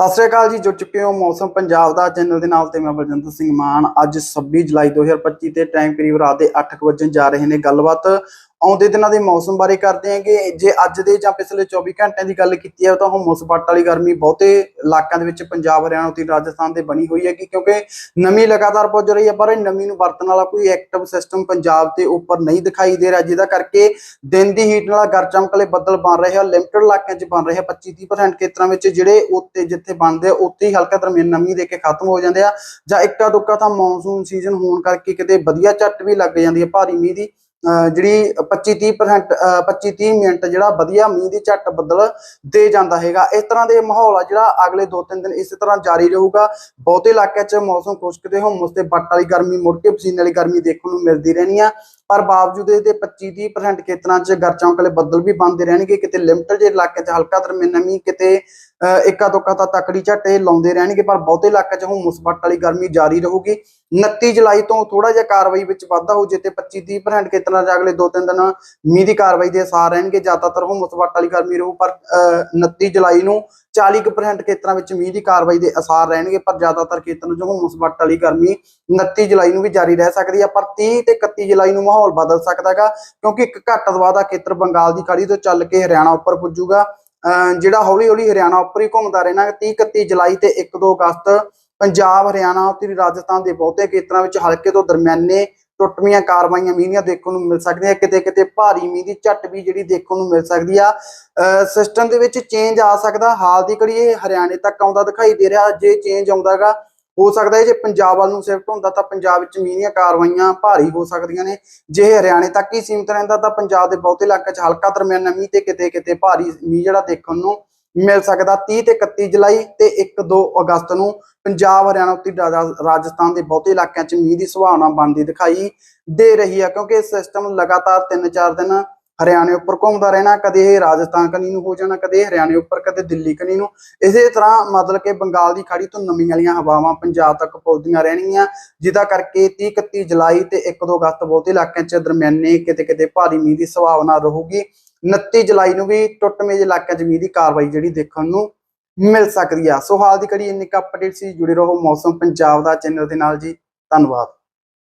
ਸਤਿ ਸ੍ਰੀ ਅਕਾਲ ਜੀ, ਜੁੜ ਚੁੱਕੇ ਹੋ ਮੌਸਮ ਪੰਜਾਬ ਦਾ ਚੈਨਲ ਦੇ ਨਾਲ ਤੇ ਮੈਂ ਬਲਜਿੰਦਰ ਸਿੰਘ ਮਾਨ। ਅੱਜ 26 ਜੁਲਾਈ 2025 ਤੇ ਟਾਈਮ ਕਰੀਬ ਰਾਤ ਦੇ 8 ਕੁ ਵਜੇ ਜਾ ਰਹੇ ਨੇ। ਗੱਲਬਾਤ ਆਉਂਦੇ ਦਿਨਾਂ ਦੇ ਮੌਸਮ ਬਾਰੇ ਕਰਦੇ ਹਾਂ ਕਿ ਜੇ ਅੱਜ ਦੇ ਜਾਂ ਪਿਛਲੇ 24 ਘੰਟਿਆਂ ਦੀ ਗੱਲ ਕੀਤੀ ਹੈ ਤਾਂ ਹੁਮਸ ਵੱਟ ਵਾਲੀ ਗਰਮੀ ਬਹੁਤੇ ਇਲਾਕਿਆਂ ਦੇ ਵਿੱਚ ਪੰਜਾਬ, ਹਰਿਆਣਾ ਤੇ ਰਾਜਸਥਾਨ ਦੇ ਬਣੀ ਹੋਈ ਹੈ ਕਿ ਕਿਉਂਕਿ ਨਮੀ ਲਗਾਤਾਰ ਪੁੱਜ ਰਹੀ ਹੈ, ਪਰ ਇਹ ਨਮੀ ਨੂੰ ਵਰਤਣ ਵਾਲਾ ਕੋਈ ਐਕਟਿਵ ਸਿਸਟਮ ਪੰਜਾਬ ਤੇ ਉੱਪਰ ਨਹੀਂ ਦਿਖਾਈ ਦੇ ਰਿਹਾ, ਜਿਹਦਾ ਕਰਕੇ ਦਿਨ ਦੀ ਹੀਟ ਨਾਲ ਗਰ ਚਮਕਲੇ ਬੱਦਲ ਬਣ ਰਹੇ ਆ ਲਿਮਟਿਡ ਇਲਾਕਿਆਂ 'ਚ ਬਣ ਰਹੇ ਆ 25-30% ਖੇਤਰਾਂ ਵਿੱਚ ਜਿਹੜੇ ਉੱਤੇ ਜਿੱਥੇ ਬਣਦੇ ਆ, ਉੱਥੇ ਹੀ ਹਲਕਾ ਦਰਮਿਆਨ ਨਮੀ ਦੇ ਕੇ ਖਤਮ ਹੋ ਜਾਂਦੇ ਆ। ਜਾਂ ਇੱਕਾ ਦੁੱਕਾ ਤਾਂ ਮੌਨਸੂਨ ਸੀਜ਼ਨ ਹੋਣ ਕਰਕੇ ਕਿਤੇ ਵਧੀਆ ਝੱਟ ਵੀ ਲੱਗ ਜਾਂਦੀ ਹੈ, ਭਾਰੀ ਮੀਂਹ ਦੀ ਜਿਹੜੀ 25-30% 25-30 ਮਿੰਟ ਜਿਹੜਾ ਵਧੀਆ ਮੀਂਹ ਦੀ ਝੱਟ ਬੱਦਲ ਦੇ ਜਾਂਦਾ ਹੈਗਾ। ਇਸ ਤਰ੍ਹਾਂ ਦੇ ਮਾਹੌਲ ਆ ਜਿਹੜਾ ਅਗਲੇ 2-3 ਦਿਨ ਇਸੇ ਤਰ੍ਹਾਂ ਜਾਰੀ ਰਹੂਗਾ। ਬਹੁਤੇ ਇਲਾਕਿਆਂ 'ਚ ਮੌਸਮ ਖੁਸ਼ਕ ਤੇ ਹੁੰਮਸ ਤੇ ਬੱਟ ਵਾਲੀ ਗਰਮੀ ਮੁੜ ਕੇ ਪਸੀਨੇ ਵਾਲੀ ਗਰਮੀ ਦੇਖਣ ਨੂੰ ਮਿਲਦੀ ਰਹਿਣੀ ਆ। ਪਰ ਬਾਵਜੂਦ ਇਹਦੇ 25-30% ਖੇਤਰਾਂ 'ਚ ਗਰਚਾਂ ਵਾਲੇ ਬੱਦਲ ਵੀ ਬਣਦੇ ਰਹਿਣਗੇ। ਕਿਤੇ ਲਿਮਟਡ ਜਿਹੇ ਇਲਾਕੇ 'ਚ ਹਲਕਾ ਦਰਮਿਆਨਾ ਮੀਂਹ, ਕਿਤੇ ਇੱਕਾ ਦੁੱਕਾ ਤਾਂ ਤਕੜੀ ਝੱਟੇ ਲਾਉਂਦੇ ਰਹਿਣਗੇ, ਪਰ ਬਹੁਤੇ ਇਲਾਕਿਆਂ 'ਚ ਹੁੰਮਸ ਬੱਟ ਵਾਲੀ ਗਰਮੀ ਜਾਰੀ ਰਹੂਗੀ। 29 ਜੁਲਾਈ ਤੋਂ ਥੋੜਾ ਜਿਹਾ ਕਾਰਵਾਈ ਵਿੱਚ ਵਾਧਾ ਹੋ ਜੇ ਤੇ 25-30% ਖੇਤਰਾਂ 'ਚ ਅਗਲੇ 2-3 ਦਿਨ ਮੀਂਹ ਦੀ ਕਾਰਵਾਈ ਦੇ ਅਸਾਰ ਰਹਿਣਗੇ, ਜ਼ਿਆਦਾਤਰ ਹੁੰਮਸ ਬੱਟ ਵਾਲੀ ਗਰਮੀ ਰਹੂ, ਪਰ, ਅਹ 29 ਜੁਲਾਈ ਨੂੰ 40% ਖੇਤਰਾਂ ਵਿੱਚ ਮੀਂਹ ਦੀ ਕਾਰਵਾਈ ਦੇ ਅਸਾਰ ਰਹਿਣਗੇ, ਪਰ ਜ਼ਿਆਦਾਤਰ ਖੇਤਰਾਂ 'ਚ ਹੁੰਮਸ ਬੱਟ ਵਾਲੀ ਗਰਮੀ 29 ਜੁਲਾਈ ਨੂੰ ਵੀ ਜਾਰੀ ਰਹਿ ਸਕਦੀ ਹੈ ਪਰ 30 ਤੇ 31 ਜੁਲਾਈ ਨੂੰ ਮਾਹੌਲ ਬਦਲ ਸਕਦਾ ਹੈਗਾ ਕਿਉਂਕਿ ਇੱਕ ਘੱਟ ਦਬਾਅ ਦਾ ਖੇਤਰ ਬੰਗਾਲ ਦੀ ਖਾੜੀ ਤੋਂ ਚੱਲ ਕੇ ਹਰਿਆਣਾ ਉੱਪਰ ਪੁੱਜੂਗਾ। ਜਿਹੜਾ ਹੌਲੀ ਹੌਲੀ ਹਰਿਆਣਾ ਉੱਪਰ ਹੀ ਘੁੰਮਦਾ ਰਹਿਣਾ 30 31 ਜੁਲਾਈ ਤੇ 1-2 ਅਗਸਤ ਪੰਜਾਬ, ਹਰਿਆਣਾ ਤੇ ਰਾਜਸਥਾਨ ਦੇ ਬਹੁਤੇ ਖੇਤਰਾਂ ਵਿੱਚ ਹਲਕੇ ਤੋਂ ਦਰਮਿਆਨੇ ਟੁੱਟਵੀਆਂ ਕਾਰਵਾਈਆਂ ਮੀਂਹ ਦੀਆਂ ਦੇਖਣ ਨੂੰ ਮਿਲ ਸਕਦੀਆਂ ਕਿਤੇ ਕਿਤੇ ਭਾਰੀ ਮੀਂਹ ਦੀ ਝੱਟ ਵੀ ਜਿਹੜੀ ਦੇਖਣ ਨੂੰ ਮਿਲ ਸਕਦੀ ਆ। ਸਿਸਟਮ ਦੇ ਵਿੱਚ ਚੇਂਜ ਆ ਸਕਦਾ, ਹਾਲ ਦੀ ਘੜੀ ਇਹ ਹਰਿਆਣੇ ਤੱਕ ਆਉਂਦਾ ਦਿਖਾਈ ਦੇ ਰਿਹਾ, ਜੇ ਚੇਂਜ ਆਉਂਦਾਗਾ ਹੋ ਸਕਦਾ ਹੈ, ਜੇ ਪੰਜਾਬ ਵੱਲ ਨੂੰ ਸ਼ਿਫਟ ਹੁੰਦਾ ਤਾਂ ਪੰਜਾਬ ਵਿੱਚ ਮੀਂਹ ਦੀਆਂ ਕਾਰਵਾਈਆਂ ਭਾਰੀ ਹੋ ਸਕਦੀਆਂ ਨੇ। ਜੇ ਹਰਿਆਣੇ ਤੱਕ ਹੀ ਸੀਮਿਤ ਰਹਿੰਦਾ ਤਾਂ ਪੰਜਾਬ ਦੇ ਬਹੁਤੇ ਇਲਾਕਿਆਂ 'ਚ ਹਲਕਾ ਦਰਮਿਆਨਾ ਮੀਂਹ ਤੇ ਕਿਤੇ ਕਿਤੇ ਭਾਰੀ ਮੀਂਹ ਜਿਹੜਾ ਦੇਖਣ ਨੂੰ ਮਿਲ ਸਕਦਾ। 30 ਤੇ 31 ਜੁਲਾਈ ਤੇ 1-2 ਅਗਸਤ ਨੂੰ ਪੰਜਾਬ, ਹਰਿਆਣਾ ਉੱਤੇ ਰਾਜ- ਰਾਜਸਥਾਨ ਦੇ ਬਹੁਤੇ ਇਲਾਕਿਆਂ 'ਚ ਮੀਂਹ ਦੀ ਸੰਭਾਵਨਾ ਬਣਦੀ ਦਿਖਾਈ ਦੇ ਰਹੀ ਹੈ ਕਿਉਂਕਿ ਇਹ ਸਿਸਟਮ ਲਗਾਤਾਰ 3-4 ਦਿਨ ਹਰਿਆਣੇ ਉੱਪਰ ਘੁੰਮਦਾ ਰਹਿਣਾ, ਕਦੇ ਇਹ ਰਾਜਸਥਾਨ ਕਨੀ ਨੂੰ ਹੋ ਜਾਣਾ, ਕਦੇ ਹਰਿਆਣੇ ਉੱਪਰ, ਕਦੇ ਦਿੱਲੀ ਕਨੀ ਨੂੰ। ਇਸੇ ਤਰ੍ਹਾਂ ਮਤਲਬ ਕਿ ਬੰਗਾਲ ਦੀ ਖਾੜੀ ਤੋਂ ਨਮੀ ਵਾਲੀਆਂ ਹਵਾਵਾਂ ਪੰਜਾਬ ਤੱਕ ਪਹੁੰਚਦੀਆਂ ਰਹਿਣਗੀਆਂ, ਜਿਹਦਾ ਕਰਕੇ 30 31 ਜੁਲਾਈ ਤੇ 1-2 ਅਗਸਤ ਬਹੁਤੇ ਇਲਾਕਿਆਂ 'ਚ ਦਰਮਿਆਨੇ ਕਿਤੇ ਕਿਤੇ ਭਾਰੀ ਮੀਂਹ ਦੀ ਸੰਭਾਵਨਾ ਰਹੂਗੀ। 29 ਜੁਲਾਈ ਨੂੰ ਵੀ ਟੁੱਟਵੇਂ ਜਿਹੇ ਇਲਾਕਿਆਂ 'ਚ ਮੀਂਹ ਦੀ ਕਾਰਵਾਈ ਜਿਹੜੀ ਦੇਖਣ ਨੂੰ ਮਿਲ ਸਕਦੀ ਆ। ਸੋ ਹਾਲ ਦੀ ਘੜੀ ਇੰਨੀ ਕੁ ਅਪਡੇਟ ਸੀ, ਜੁੜੇ ਰਹੋ ਮੌਸਮ ਪੰਜਾਬ ਦਾ ਚੈਨਲ ਦੇ ਨਾਲ ਜੀ। ਧੰਨਵਾਦ।